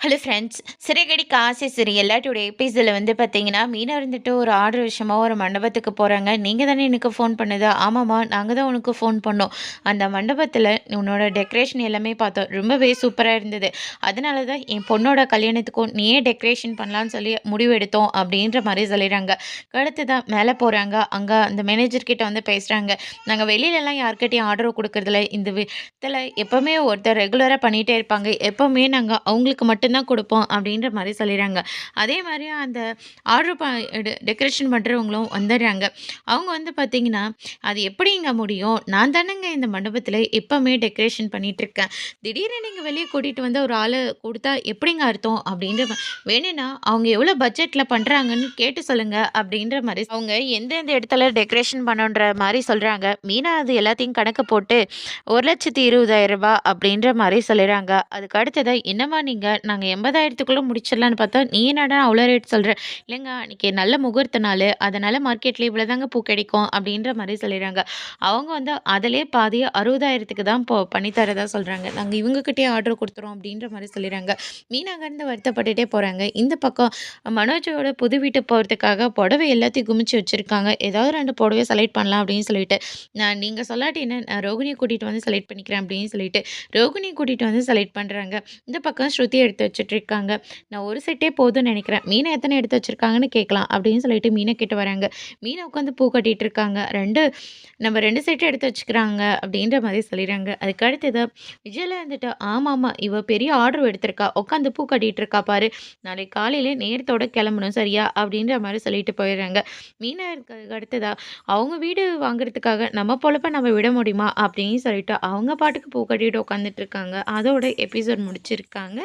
Hello friends சிறைகடிக்கு ஆசை சிறியல்ல today எபிசோடில் வந்து பார்த்தீங்கன்னா மீனா இருந்துட்டு ஒரு ஆர்டர் விஷயமா ஒரு மண்டபத்துக்கு போகிறாங்க நீங்கள் தானே எனக்கு ஃபோன் பண்ணுதா. ஆமாம்மா நாங்கள் தான் உனக்கு ஃபோன் பண்ணோம். அந்த மண்டபத்தில் உன்னோட டெக்கரேஷன் எல்லாமே பார்த்தோம். ரொம்பவே சூப்பராக இருந்தது. அதனால தான் என் பொண்ணோட கல்யாணத்துக்கும் நீயே டெக்கரேஷன் பண்ணலான்னு சொல்லி முடிவு எடுத்தோம் அப்படின்ற மாதிரி சொல்லிடுறாங்க. அடுத்து தான் மேலே போகிறாங்க அங்கே அந்த மேனேஜர்கிட்ட வந்து பேசுகிறாங்க நாங்கள் வெளியிலலாம் யார்கிட்டையும் ஆர்டர் கொடுக்குறதில்ல. இந்த விதத்தில் எப்போவுமே ஒருத்தர் ரெகுலராக பண்ணிகிட்டே இருப்பாங்க. எப்போவுமே நாங்கள் அவங்களுக்கு மட்டும் மட்டும்தான் கொடுப்போம் அப்படின்ற மாதிரி சொல்லிடுறாங்க. அதே மாதிரி அந்த ஆர்டர் ப டெக்கரேஷன் பண்ணுறவங்களும் வந்துடுறாங்க. அவங்க வந்து பார்த்திங்கன்னா அது எப்படிங்க முடியும்? நான் தானேங்க இந்த மண்டபத்தில் எப்போவுமே டெக்கரேஷன் பண்ணிகிட்ருக்கேன் திடீர்னு நீங்கள் வெளியே கூட்டிகிட்டு வந்து ஒரு ஆளை கொடுத்தா எப்படிங்க அர்த்தம்? அப்படின்ற வேணும்னா அவங்க எவ்வளோ பட்ஜெட்டில் பண்ணுறாங்கன்னு கேட்டு சொல்லுங்கள் அப்படின்ற மாதிரி அவங்க எந்தெந்த இடத்துல டெக்கரேஷன் பண்ணுன்ற மாதிரி சொல்கிறாங்க மீனா அது எல்லாத்தையும் கணக்கு போட்டு ஒரு லட்சத்தி இருபதாயிரம் ரூபாய் அப்படின்ற மாதிரி சொல்லிடுறாங்க. அதுக்கு அடுத்ததாக என்னம்மா நீங்கள் நான் நாங்கள் எண்பதாயிரத்துக்குள்ளே முடிச்சிடலான்னு பார்த்தா நீ என்னடா அவ்வளோ ரேட் சொல்கிற இல்லைங்க அன்றைக்கி நல்ல முகூர்த்த நாள் அதனால் மார்க்கெட்டில் இவ்வளோ தாங்க பூ கிடைக்கும் அப்படின்ற மாதிரி சொல்லிடுறாங்க. அவங்க வந்து அதிலே பாதி அறுபதாயிரத்துக்கு தான் இப்போ பண்ணித்தரதா சொல்கிறாங்க நாங்கள் இவங்கக்கிட்டே ஆர்டர் கொடுத்துறோம் அப்படின்ற மாதிரி சொல்லிடுறாங்க. மீனாகர்ந்து வருத்தப்பட்டுட்டே போகிறாங்க இந்த பக்கம் மனோஜோட புது வீட்டு போகிறதுக்காக புடவை எல்லாத்தையும் குமிச்சு வச்சுருக்காங்க. ஏதாவது ரெண்டு புடவை செலக்ட் பண்ணலாம் அப்படின்னு சொல்லிட்டு நான் நீங்கள் சொல்லாட்டி என்ன நான் ரோகிணியை கூட்டிகிட்டு வந்து செலக்ட் பண்ணிக்கிறேன் அப்படின்னு சொல்லிட்டு ரோகிணியை கூட்டிகிட்டு வந்து செலக்ட் பண்ணுறாங்க இந்த பக்கம் ஸ்ருதி எடுத்து வச்சுட்ருக்காங்க. நான் ஒரு செட்டே போதும்னு நினைக்கிறேன். மீனை எத்தனை எடுத்து வச்சுருக்காங்கன்னு கேட்கலாம் அப்படின்னு சொல்லிட்டு மீனை கிட்ட வராங்க. மீனை உட்காந்து பூ கட்டிகிட்டு இருக்காங்க ரெண்டு நம்ம ரெண்டு செட்டு எடுத்து வச்சுக்கிறாங்க அப்படின்ற மாதிரி சொல்லிடுறாங்க. அதுக்கு அடுத்தது விஜயில் வந்துட்டு ஆமாம் ஆமாம் இவ பெரிய ஆர்டர் எடுத்திருக்கா. உட்காந்து பூ கட்டிகிட்டு இருக்கா பாரு. நாளைக்கு காலையில் நேரத்தோட கிளம்பணும் சரியா? அப்படின்ற மாதிரி சொல்லிட்டு போயிடுறாங்க. மீனை அடுத்ததா அவங்க வீடு வாங்குறதுக்காக நம்ம பொழப்ப நம்ம விட முடியுமா அப்படின்னு சொல்லிட்டு அவங்க பாட்டுக்கு பூ கட்டிட்டு உட்காந்துட்டு இருக்காங்க அதோட எபிசோட் முடிச்சிருக்காங்க.